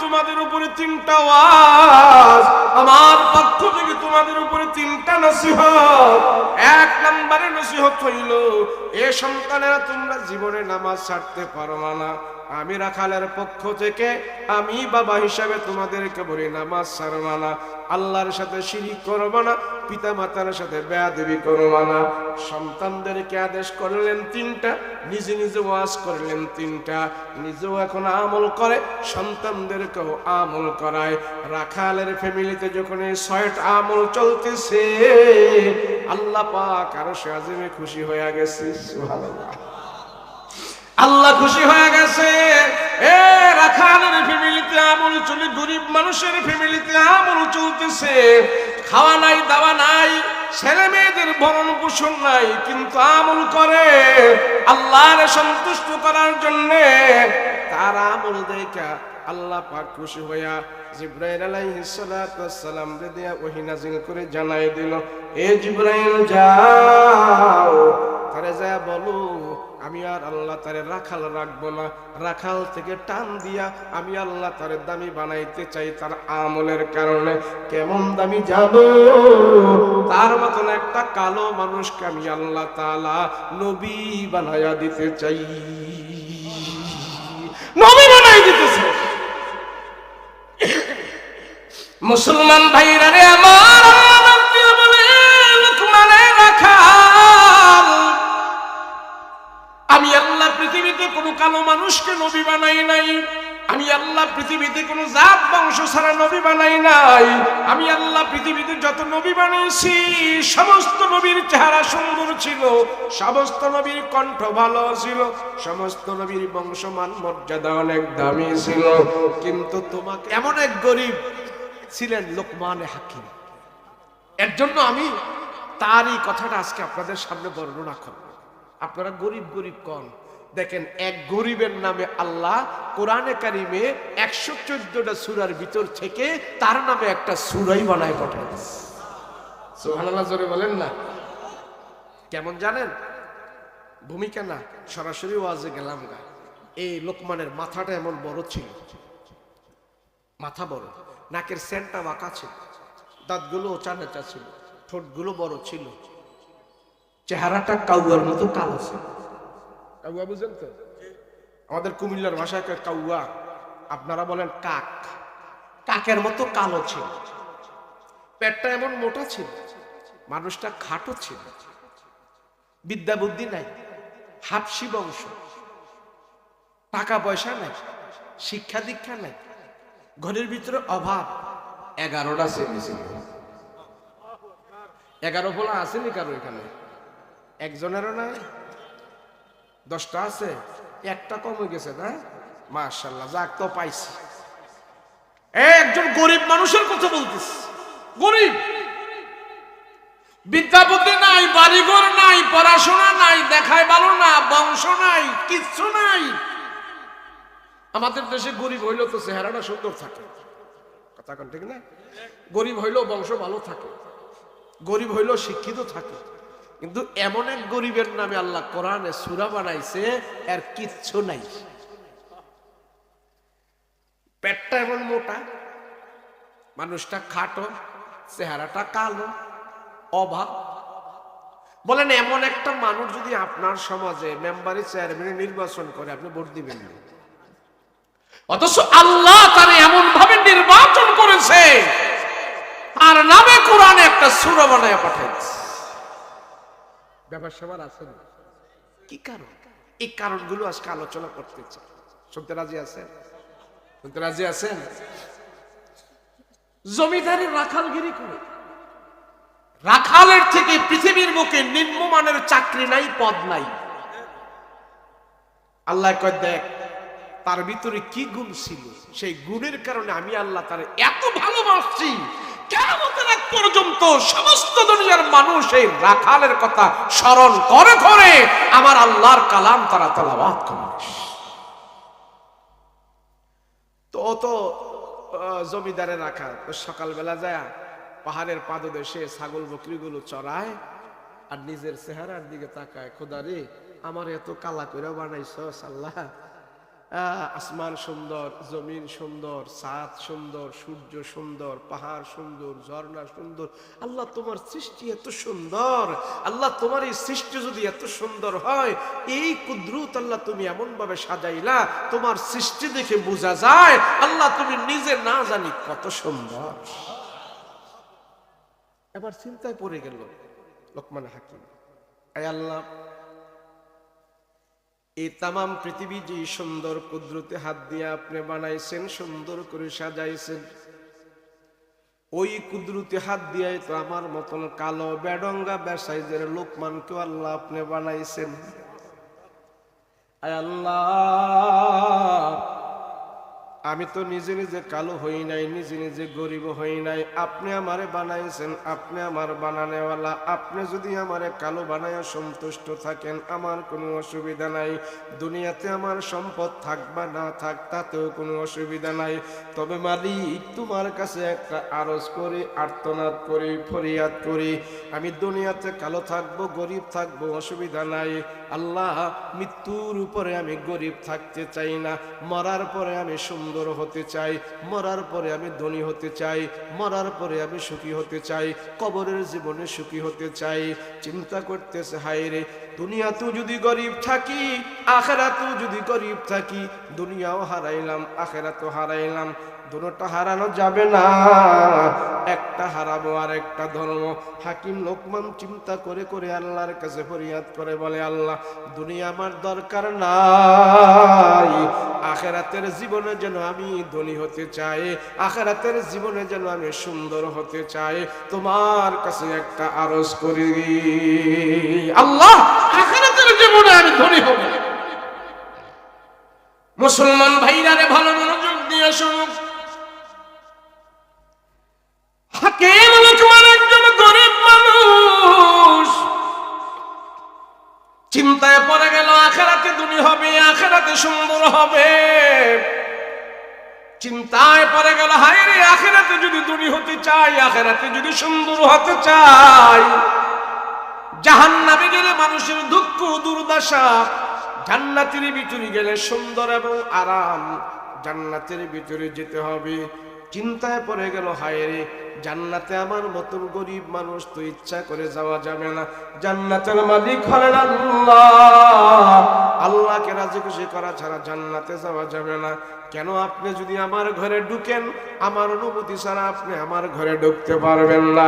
তোমাদের উপরে তিনটা আমার পক্ষ থেকে তোমাদের উপরে তিনটা নসিহত। এক নম্বরে নসিহত হইল, এ সন্তানেরা তোমরা জীবনে নামাজ ছাড়তে পারো না আমি রাখালের পক্ষ থেকে আমি বাবা হিসাবে তোমাদেরকে বলি নামাজ ছাড়বা না আল্লাহর সাথে শিরিক করবা না পিতা মাতার সাথে বেয়াদেবি করবা না। সন্তানদেরকে আদেশ করলেন তিনটা, নিজে নিজে ওয়াজ করলেন তিনটা। নিজেও এখন আমল করে, সন্তানদেরকেও আমল করায়। রাখালের ফ্যামিলিতে যখন এই ছয়টা আমল চলতেছে। আল্লাহ পাক আরও সে আজিমে খুশি হয়ে গেছে। আল্লাহ খুশি হয়ে গেছে। এ ফ্যামিলিতে আমল চলে, গরিব মানুষের ফ্যামিলিতে আমল চলতেছে। খাওয়া নাই, দাওয়া নাই, ছেলে মেয়েদের ভরণ পোষণ নাই, কিন্তু আমল করে আল্লাহর সন্তুষ্ট করার জন্য তার আমল দেখা আল্লাহ পাক খুশি হইয়া জিব্রাইল আলাইহিস সালাতু ওয়াসসালাম রে দিয়া ওহী নাযিল করে জানাই দিল, এ জিব্রাইল, যাও। তারে যা বলো, আমি আর আল্লাহ তারে রাখাল রাখব না। রাখাল থেকে টান দিয়া আমি আল্লাহ তারে দামি বানাইতে চাই তার আমলের কারণে। কেমন দামি যাব তার মতন একটা কালো মানুষকে আমি আল্লাহ তাআলা নবী বানায়া দিতে চাই নবী বানাই দিতেছে মুসলমান ভাইরা রে আমার আমি আল্লাহ পৃথিবীতে কোনো কালো মানুষকে নবী বানাই নাই। আমি আল্লাহ পৃথিবীতে কোনো জাত, বংশ ছাড়া নবী বানাই নাই। আমি আল্লাহ পৃথিবীতে যত নবী বানিয়েছি, সমস্ত নবীর চেহারা সুন্দর ছিল, সমস্ত নবীর কণ্ঠ ভালো ছিল, সমস্ত নবীর বংশমান মর্যাদা অনেক দামি ছিল। কিন্তু তোমাকে এমন এক গরিব ছিলেন লোকমানে হাকিম। এর জন্য আমি তার এই কথাটা আজকে আপনাদের সামনে বর্ণনা করব। আপনারা গরিব গরিব কন। দেখেন, এক গরিবের নামে আল্লাহ কোরআনে কারিমে একশো চোদ্দটা সুরার ভিতর থেকে তার নামে একটা সুরাই বানায় জোরে বলেন না। কেমন জানেন? ভূমিকা না, সরাসরি ওয়াজে গেলাম গা। এই লোকমানের মাথাটা এমন বড় ছিল। মাথা বড়। নাকের সেন্টটা বাঁকা ছিল। দাঁতগুলো ওচা নেচা ছিল ঠোঁটগুলো বড় ছিল। চেহারাটা কাউয়ার মতো কালো ছিল। কাউয়া বুঝলেন তো? আমাদের কুমিল্লার ভাষায় কাউয়া আপনারা বলেন কাক। কাকের মতো কালো ছিল। পেটটা এমন মোটা ছিল মানুষটা খাটো ছিল। বিদ্যা বুদ্ধি নাই হাফসি বংশ। টাকা পয়সা নাই শিক্ষা দীক্ষা নাই ঘরের ভিতরে অভাব। এগারোটা ছেলে ছিল এগারো ফোলা আসেনি কারও এখানে? একজনেরও নাই? দশটা আছে? একটা কমে গেছে না? মার্শাল্লাহ যাক তো পাইছি। একজন গরিব মানুষের কথা বলতেছি গরিব। বিদ্যাপতি নাই, বাড়িঘর নাই, পড়াশোনা নাই, দেখায় ভালো না, বংশ নাই, কিচ্ছু নাই। আমাদের দেশে গরিব হইলেও তো চেহারাটা সুন্দর থাকে। কথা কন ঠিক না? গরিব হইলেও বংশ ভালো থাকে। গরিব হইলেও শিক্ষিত থাকে। কিন্তু এমন এক গরিবের নামে আল্লাহ কোরআনে সুরা বানাইছে, এর কিচ্ছু নাই। পেটটা এমন মোটা, মানুষটা খাটো, চেহারাটা কালো, অভাব। বলেন, এমন একটা মানুষ যদি আপনার সমাজে মেম্বারি চেয়ারম্যানে নির্বাচন করে, আপনি ভোট দিবেন না। অথচ আল্লাহ তার এমন ভাবে নির্বাচন করেছে। তার নামে কোরআনে একটা সুরা বানায় পাঠাইছে। ব্যাপার স্যাপার আছে? কি কারণ? এই কারণগুলো আজকে আলোচনা করতে চাই। শুনতে রাজি আছেন? শুনতে রাজি আছেন? জমিদারি রাখালগিরি করে। রাখালের থেকে পৃথিবীর বুকে নিম্নমানের চাকরি নাই, পদ নাই। আল্লাহ কয়, দেখ তার ভিতরে কি গুণ ছিল? সেই গুণের কারণে আমি আল্লাহ তার এত ভালোবাসছি। পর্যন্ত সমস্ত দুনিয়ার মানুষ এই রাখালের কথা স্মরণ করে করে আমার আল্লাহর কালাম তারা তালাবাদ করে। তো জমিদারে রাখা সকালবেলা যায়, পাহাড়ের পাদদেশে ছাগল বকরিগুলো চড়ায় আর নিজের চেহারার দিকে তাকায়। খোদা রে, আমার এত কালা করে বানাইছ আল্লাহ। আসমান সুন্দর, জমিন সুন্দর চাঁদ সুন্দর, সূর্য সুন্দর, পাহাড় সুন্দর, ঝর্ণা সুন্দর। আল্লাহ তোমার সৃষ্টি এত সুন্দর। আল্লাহ তোমার এই সৃষ্টি যদি এত সুন্দর হয়, এই কুদ্রুত আল্লাহ তুমি এমন ভাবে সাজাইলা, তোমার সৃষ্টি দেখে বোঝা যায়, আল্লাহ তুমি নিজে না জানি কত সুন্দর। এবার চিন্তায় পড়ে গেল লোকমান হাকিম। আয় আল্লাহ এই তামাম পৃথিবী যে সুন্দর কুদরতে হাত দিয়ে আপনি বানাইছেন, সুন্দর করে সাজাইছেন, ওই কুদরতে হাত দিয়ে তো আমার মতন কালো বেডঙ্গা বেসাইজের লোকমানকে আল্লাহ আপনি বানাইছেন। আল্লাহ আমি তো নিজে নিজে কালো হই নাই, নিজে নিজে গরিব হই নাই। আপনি আমারে বানাইছেন, আপনি আমার বানানেওয়ালা। আপনি যদি আমারে কালো বানায় সন্তুষ্ট থাকেন, আমার কোনো অসুবিধা নাই। দুনিয়াতে আমার সম্পদ থাক বা না থাক, তাতেও কোনো অসুবিধা নাই। তবে মালিক, তোমার কাছে একটা আরজ করি, আর্তনাদ করি, ফরিয়াদ করি। আমি দুনিয়াতে কালো থাকব, গরিব থাকব, অসুবিধা নাই। আল্লাহ, মৃত্যুর উপরে আমি গরিব থাকতে চাই না। মরার পরে আমি সুন্দর হতে চাই, মরার পরে আমি ধনী হতে চাই, মরার পরে আমি সুখী হতে চাই, কবরের জীবনে সুখী হতে চাই। চিন্তা করতেছে, হায় রে দুনিয়াতেও যদি গরিব থাকি, আখেরাতেও যদি গরিব থাকি, দুনিয়াও হারাইলাম আখেরা তো হারাইলাম। দুটোটা হারানো যাবে না। একটা হারাবো আর একটা ধর্ম হাকিম লোকমান চিন্তা করে করে আল্লাহর কাছে ফরিয়াদ করে বলে, আল্লাহ, দুনিয়া আমার দরকার নাই। আখেরাতের জীবনে যেন আমি ধনী হতে চাই, আখেরাতের জীবনে যেন আমি সুন্দর হতে চাই, তোমার কাছে একটা আরজ করি। আল্লাহ, আখেরাতের জীবনে আমি ধনী হব। মুসলমান ভাইরারে ভালো মনোযোগ দিয়ে শুনুক। আখেরাতে সুন্দর হবে। চিন্তায় পড়ে গেল, হায় রে, আখেরাতে যদি দুনি হতে চাই, আখেরাতে যদি সুন্দর হতে চাই। জাহান নামে গেলে মানুষের দুঃখ, দুর্দশা, জান্নাতের ভিতরে গেলে সুন্দর এবং আরাম, জান্নাতের ভিতরে যেতে হবে। চিন্তায় পড়ে গেল, হায় রে, জান্নাতে আমার মতন গরিব মানুষ তো ইচ্ছা করে যাওয়া যাবে না। জান্নাতের মালিক হলেন আল্লাহ। আল্লাহকে রাজি খুশি করা ছাড়া জান্নাতে যাওয়া যাবে না। কেন আপনি যদি আমার ঘরে ঢুকেন, আমার অনুমতি ছাড়া আপনি আমার ঘরে ঢুকতে পারবেন না।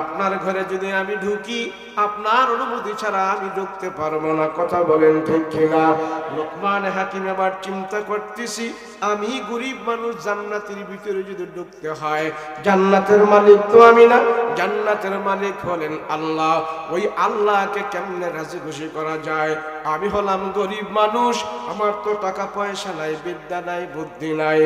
আপনার ঘরে যদি আমি ঢুকি, আপনার অনুমতি ছাড়া আমি ঢুকতে পারব না। কথা বলেন ঠিক কিনা? লোকমান হাকিম আবার চিন্তা করতেছি আমি গরিব মানুষ, জান্নাতের ভিতরে যদি ঢুকতে হয়, জান্নাতের মালিক তো আমি না। জান্নাতের মালিক হলেন আল্লাহ। ওই আল্লাহকে কেমনে রাজি খুশি করা যায়? আমি হলাম গরিব মানুষ, আমার তো টাকা পয়সা নাই, বিদ্যা নাই, বুদ্ধি নাই।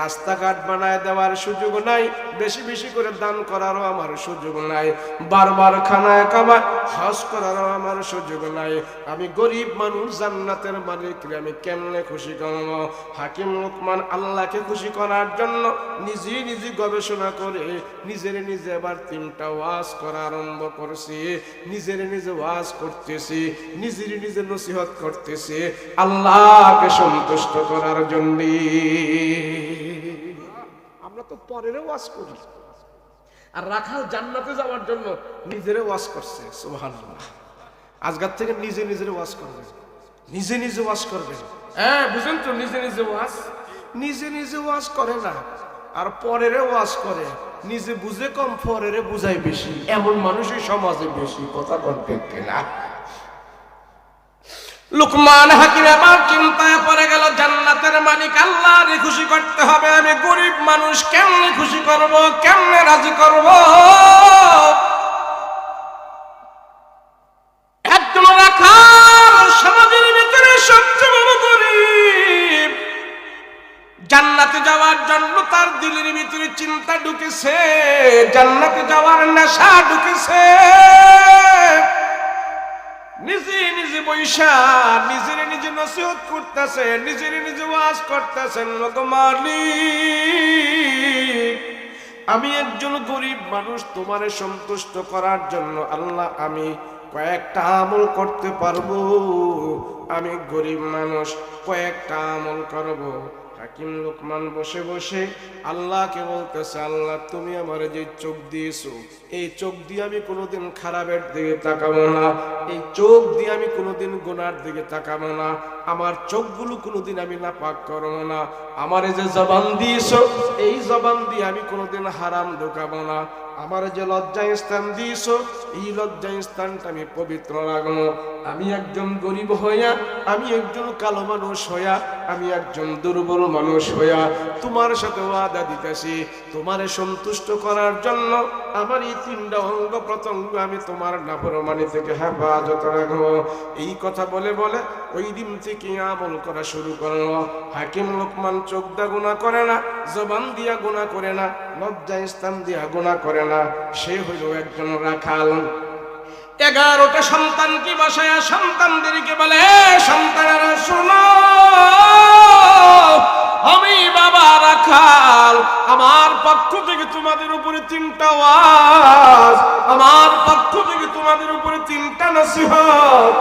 রাস্তাঘাট বানায় দেওয়ার সুযোগ নাই, বেশি বেশি করে দান করারও আমার সুযোগ নাই। বারবার খানায় কামায় হজ করারও আমার সুযোগ নাই। আমি গরিব মানুষ, জান্নাতের মালিক আমি কেমনে খুশি করব? হাকিম লোকমান আল্লাহকে খুশি করার জন্য নিজে নিজে গবেষণা করে নিজের নিজে এবার তিনটা ওয়াজ করা আরম্ভ করছি। নিজের নিজে ওয়াজ করতেছি নিজের নিজে নসিহত করতেছে আল্লাহকে সন্তুষ্ট করার জন্য। আমরা তো পরের ওয়াজ করি। আর রাখাল জান্নাতে যাওয়ার জন্য নিজেরে ওয়াজ করছে সুবহানাল্লাহ। আজকাল থেকে নিজে নিজের ওয়াজ করবে। নিজে নিজে ওয়াজ করবে। হ্যাঁ বুঝেন তো নিজে নিজে ওয়াজ। নিজে নিজে ওয়াজ করে না। আর পরের ওয়াজ করে, নিজে বুঝে কম, পরের বুঝাই বেশি। এমন মানুষই সমাজে বেশি, কথা বলতে না লুকমান হাকিম আমার চিন্তায় পড়ে গেল, জান্নাতের মালিক আল্লাহরে খুশি করতে হবে। আমি গরিব মানুষ, কেমনে খুশি করব, কেমনে রাজি করব? যাওয়ার জন্য তার দিলের ভিতরে চিন্তা ঢুকেছে, জান্নাতে যাওয়ার নেশা ঢুকেছে। নিজে নিজে বৈশা, নিজের নিজে নসিহত করতেছে, নিজের নিজে ওয়াজ করতেছেন লোক মালিক। আমি একজন গরিব মানুষ, তোমারে সন্তুষ্ট করার জন্য আল্লাহ আমি কয়েকটা আমল করতে পারব। আমি গরিব মানুষ, কয়েকটা আমল করব। হাকিম লোকমান বসে বসে আল্লাহকে বলতেছে, আল্লাহ, তুমি আমার যে চোখ দিয়েছ, এই চোখ দিয়ে আমি কোনোদিন খারাপের দিকে তাকাবো না। এই চোখ দিয়ে আমি কোনোদিন গোনার দিকে তাকাবো না। আমার চোখগুলো কোনোদিন আমি না পাক করব না। আমার যে জবান দিয়েছ, এই জবান দিয়ে আমি কোনোদিন হারাম ঢুকাবো না। আমার যে লজ্জা স্থান দিয়েছ, এই লজ্জা স্থানটা আমি পবিত্র রাখব। আমি একজন গরিব হইয়া, আমি একজন কালো মানুষ হইয়া আমি একজন দুর্বল মানুষ হইয়া তোমার সাথে ওয়াদা দিতেছি, তোমারে সন্তুষ্ট করার জন্য আমার এই তিনটা অঙ্গ প্রত্যঙ্গ আমি তোমার নাফরমানি থেকে হেফাজত রাখব। এই কথা বলে বলে ওই দিন থেকে আমল করা শুরু করল। হাকিম লোকমান চোখ দা গুণা করে না, জবান দিয়া গুণা করে না লজ্জা স্থান দিয়া গুণা করে না। সে হইল একজন রাখাল। এগারোটা সন্তান কি বসায় সন্তানদেরকে বলে সন্তানেরা, শোনো। আমি বাবা রাখাল, আমার পক্ষ থেকে তোমাদের উপরে তিনটা ওয়াজ, আমার পক্ষ থেকে তোমাদের উপরে তিনটা নসিহত।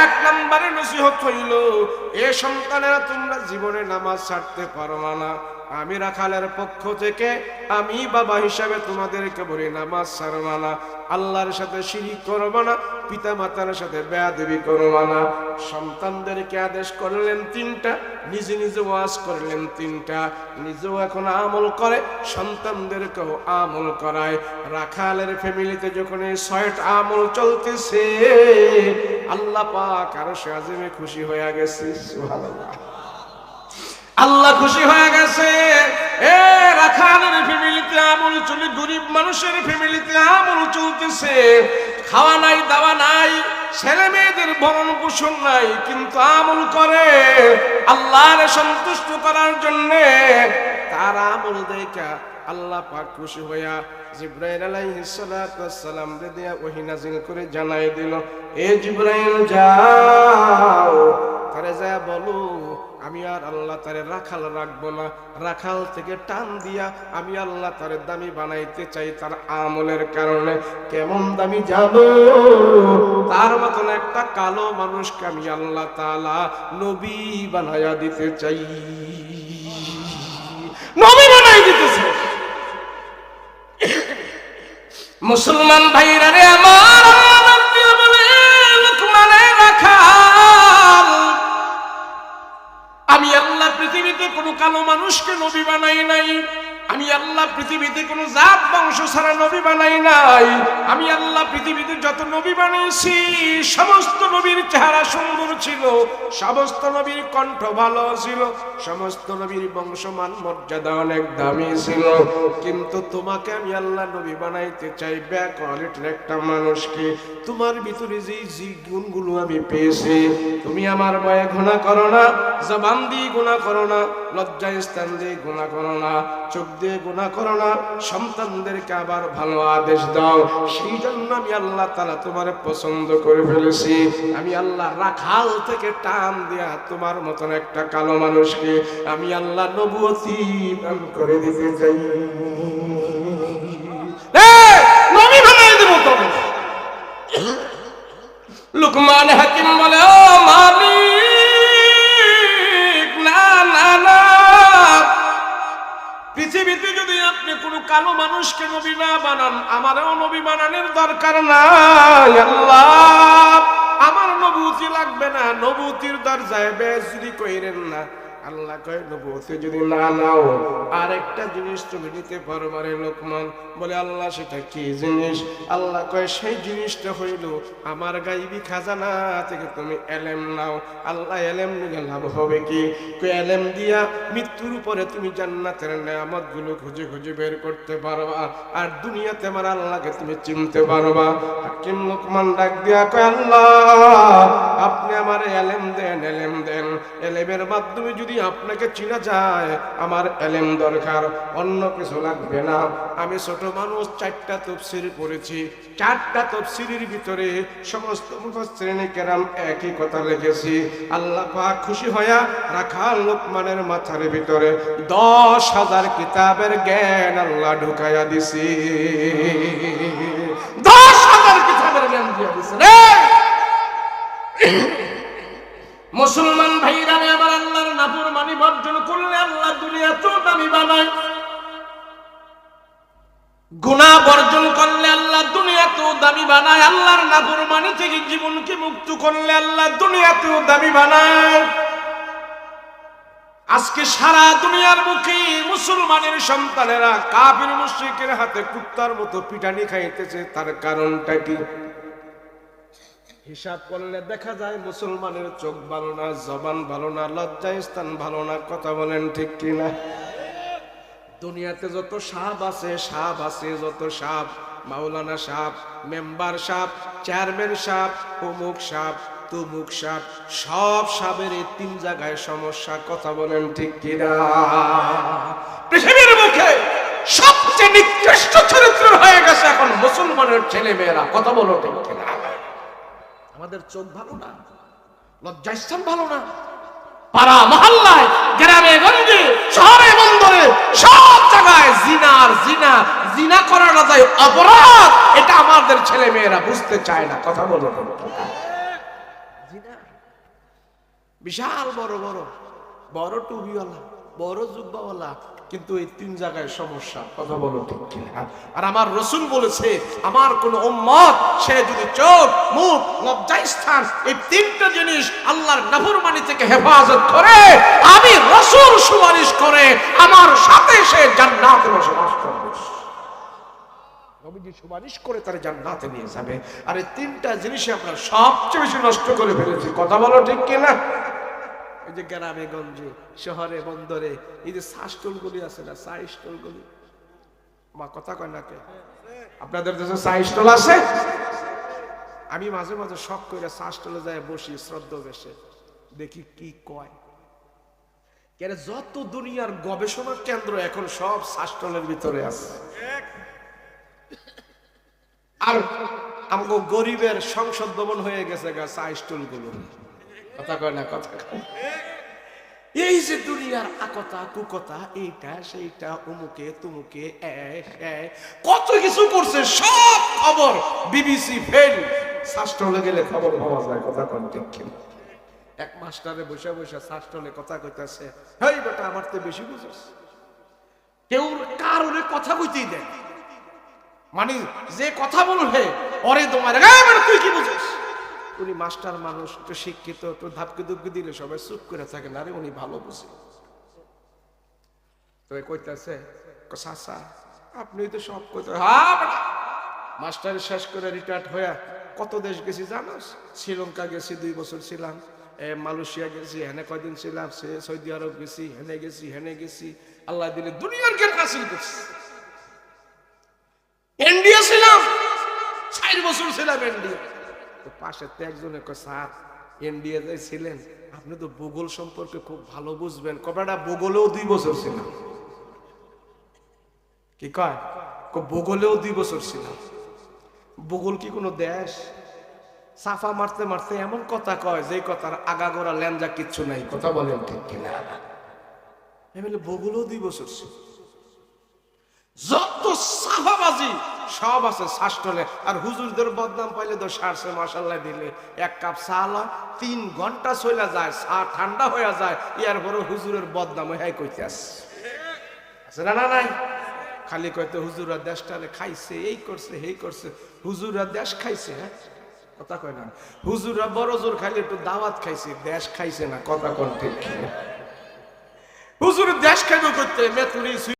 এক নম্বরে নসিহত হইল, এ সন্তানেরা, তোমরা জীবনে নামাজ ছাড়তে পারো না। আমি রাখালের পক্ষ থেকে আমি বাবা হিসাবে তোমাদেরকে বলি, নামাজ ছাড়বা না। আল্লাহর সাথে শিরিক করব না পিতা মাতার সাথে বেয়াদেবি করব না। সন্তানদেরকে আদেশ করলেন তিনটা, নিজে নিজে ওয়াজ করলেন তিনটা। নিজেও এখন আমল করে, সন্তানদেরকেও আমল করায়। রাখালের ফ্যামিলিতে যখন এই ছয়টা আমল চলতেছে, আল্লাহ পাক আরও আজিমে খুশি হয়ে গেছে আল্লাহ খুশি হয়ে গেছে। এ, রাখালের ফ্যামিলিতে আমল চলে, গরিব মানুষের ফ্যামিলিতে আমল চলতেছে। খাওয়া নাই, দাওয়া নাই, ছেলে মেয়েদের ভরণ পোষণ নাই, কিন্তু আমল করে আল্লাহরে সন্তুষ্ট করার জন্যে তার আমল দেখা আল্লাহ পাক খুশি হইয়া জিব্রাইল রে দিয়া ওহী করে দিল, এ জিব্রাইল, যাও। তারে যায় বলো, আমি আর আল্লাহ তারে রাখাল না। রাখাল থেকে টান দিয়া আমি আল্লাহ তারে দামি বানাইতে চাই তার আমলের কারণে। কেমন দামি জানো তার মতন একটা কালো মানুষকে আমি আল্লাহ তাআলা নবী বানায়া দিতে চাই নবী বানাই দিতেছে মুসলমান ভাইরা রে আমার আমি আল্লাহ পৃথিবীতে কোনো কালো মানুষকে নবী বানাই নাই। আমি আল্লাহ পৃথিবীতে কোনো জাত, বংশ ছাড়া নবী বানাই নাই। আমি আল্লাহ পৃথিবীতে যত নবী বানিয়েছি, সমস্ত নবীর চেহারা সুন্দর ছিল, সমস্ত নবীর কণ্ঠ ভালো ছিল, সমস্ত নবীর বংশমান মর্যাদা অনেক দামি ছিল। কিন্তু তোমাকে আমি আল্লাহ নবী বানাইতে চাই ব্যাক কোয়ালিটির একটা মানুষকে তোমার ভিতরে যেই যে গুণগুলো আমি পেয়েছি, তুমি আমার ভয়ে ঘোনা করো না, জবান দিয়ে গুণা করো না, লজ্জায় স্থান দিয়ে গুণা করো না, চোখ দিয়ে গুণা করো না, সন্তানদেরকে আবার ভালো আদেশ দাও। সেই জন্য আমি আল্লাহ তোমার পছন্দ করে ফেলেছি। আমি আল্লাহ রাখাল থেকে টান তোমার মতন একটা কালো মানুষকে আমি আল্লাহ নবুয়তি করে দিতে চাই। লুকমান হাকিম বলে, ও মালিক পৃথিবীতে যদি আপনি কোনো কালো মানুষকে নবী না বানান, আমারও নবী বানানোর দরকার নাই, আল্লাহ। আমার নবুতি লাগবে না, নবুতির দরজায় বেশ যদি কইরেন না। আল্লাহ কয় নবুতি যদি না নাও আরেকটা জিনিস তুমি নিতে পারো রে লোকমান। বলে আল্লাহ সেটা কি জিনিস? আল্লাহ কয় সেই জিনিসটা হইল আমার গাইবি খাজানা থেকে তুমি এলেম নাও। আল্লাহ এলেম নিলে লাভ হবে কি? এলেম দিয়া মৃত্যুর পরে তুমি জান্নাতের নেয়ামতগুলো খুঁজে খুঁজে বের করতে পারবা। আর দুনিয়াতে আমার আল্লাহকে তুমি চিনতে পারবা। হাকিম লোকমান ডাক দিয়া কয় আল্লাহ আপনি আমার এলেম দেন এলেম দেন। এলেমের মাধ্যমে যদি আপনাকে চিনা যায়, আমার এলেম দরকার, অন্য কিছু লাগবে না। আমি ছোট মানুষ, চারটা তফসির পড়েছি। চারটা তফসিরের ভিতরে সমস্ত মুফাসসিরিনে কেরাম একই কথা লিখেছি। আল্লাহ পাক খুশি হইয়া রাখাল লোকমানের মাথার ভিতরে দশ হাজার কিতাবের জ্ঞান আল্লাহ ঢুকাইয়া দিছি। দশ হাজার কিতাবের জ্ঞান বুঝিয়ে দিচ্ছেন মুসলমান ভাইরা আল্লাহর নাফরমানি বর্জন করলে আল্লাহ দুনিয়া বর্জন করলে আল্লাহ দামি বানায় আল্লাহর থেকে জীবনকে মুক্ত করলে আল্লাহ দামি বানায় আজকে সারা দুনিয়ার মুখে মুসলমানের সন্তানেরা কাবির মুশরিকের হাতে কুত্তার মতো পিটানি খাইতেছে, তার কারণটা কি? হিসাব করলে দেখা যায় মুসলমানের চোখ ভালো না, জবান ভালো না, লজ্জা স্থান ভালো না, কথা বলেন ঠিক কিনা? দুনিয়াতে যত সাপ আছে সাপ আছে যত সাপ, মাওলানা সাপ, মেম্বার সাপ, চেয়ারম্যান সাপ, অমুক সাপ, তুমুক সাপ, সব সাপের এই তিন জায়গায় সমস্যা, কথা বলেন ঠিক কিনা? পৃথিবীর মুখে সবচেয়ে নিকৃষ্ট চরিত্র হয়ে গেছে এখন মুসলমানের ছেলে মেয়েরা কথা বলো ঠিক কিনা? আমাদের চোখ ভালো না, লজ্জাস্থান ভালো না। পাড়া, মহল্লায়, গ্রামে, গঞ্জে, শহরে, বন্দরে, সব জায়গায় জিনার জিনা জিনা করাটা যায় অপরাধ, এটা আমাদের ছেলে মেয়েরা বুঝতে চায় না, কথা বলো বিশাল বড় বড় বড় টুবিওয়ালা বড় জুব্বাওয়ালা কিন্তু এই তিন জায়গায় সমস্যা। কথা বলো ঠিক কিনা? আর আমার রসুল বলেছে আমার কোন উম্মত সে যদি চোখ মুখ লজ্জা স্থান এই তিনটা জিনিস আল্লাহর নাফরমানি থেকে হেফাজত করে আমি রসুল সুপারিশ করে আমার সাথে সে জান্নাতে বসবাস করবে। নবীজি সুপারিশ করে তারা জান্নাতে নিয়ে যাবে। আর এই তিনটা জিনিসই আমরা সবচেয়ে বেশি নষ্ট করে ফেলেছি। কথা বলো ঠিক কিনা? এই যে গ্রামে, গঞ্জে, শহরে, বন্দরে, এই যে শ্বাসটলগুলি আছে না শ্বাসটলগুলি মা কথা কয় না কে? আপনাদের দেশে শ্বাসটল আছে? আমি মাঝে মাঝে শখ করে শ্বাসটলে যায়, বসি, শ্রদ্ধা বেশে। দেখি কি কয়। কেন যত দুনিয়ার গবেষণা কেন্দ্র এখন সব শ্বাসটলের ভিতরে আছে। আর আমাকে গরিবের সংসদ ভবন হয়ে গেছে গা শ্বাসটলগুলো কথা কয় না কথা এই যে দুনিয়ার আকতা কুকতা এইটা, সেইটা উমুকে তুমুকে কত কিছু করছে, সব খবর বিবিসি ফেল। শাস্ত্রলে গেলে খবর পাওয়া যায়, কথা কোন এক মাস্টারে বসে বসে শাস্ত্রলে কথা কইতাছে, হেই বেটা, আমার তো বেশি বুঝিস। কেউ কারোরে কথা কইতেই দেয় মানে যে কথা বলবে ওরে তোমার তুই কি বুঝিস? উনি মাস্টার মানুষ, একটু শিক্ষিত, একটু ধাপকে ধুপকে দিলে সবাই চুপ করে থাকে না রে উনি ভালো বুঝে। তো এ কইতাছে চাচা আপনি তো সব কইতে মাস্টার শেষ করে রিটায়ার্ড হয়ে কত দেশ গেছি জানোস? শ্রীলঙ্কা গেছি, দুই বছর ছিলাম মালয়েশিয়া গেছি, হেনে কয়দিন ছিলাম, সে সৌদি আরব গেছি, হেনে গেছি হেনে গেছি, আল্লাহ দিলে দুনিয়ার জ্ঞান হাসিল করছি। ইন্ডিয়া ছিলাম, চার বছর ছিলাম ইন্ডিয়া তো পাশে তো একজনে কয়, স্যার ইন্ডিয়াতে ছিলেন। আপনি তো ভূগোল সম্পর্কে খুব ভালো বুঝবেন। কবেটা ভূগোলেও দুই বছর ছিলাম কি কয়? ভূগোলেও দুই বছর ছিলাম ভূগোল কি কোনো দেশ? সাফা মারতে মারতে এমন কথা কয় যে কথার আগাগোড়া ল্যাঞ্জা কিচ্ছু নাই। কথা বলেন ঠিক কিনা? আমি দুই বছর ছিল। যত সাফাবাজি সব আছে শাসটলে আর হুজুরদের বদনাম পাইলে তো সারছে মশাল্লা দিলে। এক কাপ চা লয়, তিন ঘণ্টা চলে যায় চা ঠান্ডা হয়ে যায় ইয়ার পরে হুজুরের বদনাম হ্যাঁ কইতে আছে না না নাই? খালি কইতে হুজুরা দেশটারে খাইছে এই করছে এই করছে। হুজুরা দেশ খাইছে হ্যাঁ? কথা কয় না। হুজুরা বড় জোর খালি একটু দাওয়াত খাইছে দেশ খাইছে না কথা কোন ঠিক। হুজুর দেশ খাইবে করতে মেতুরি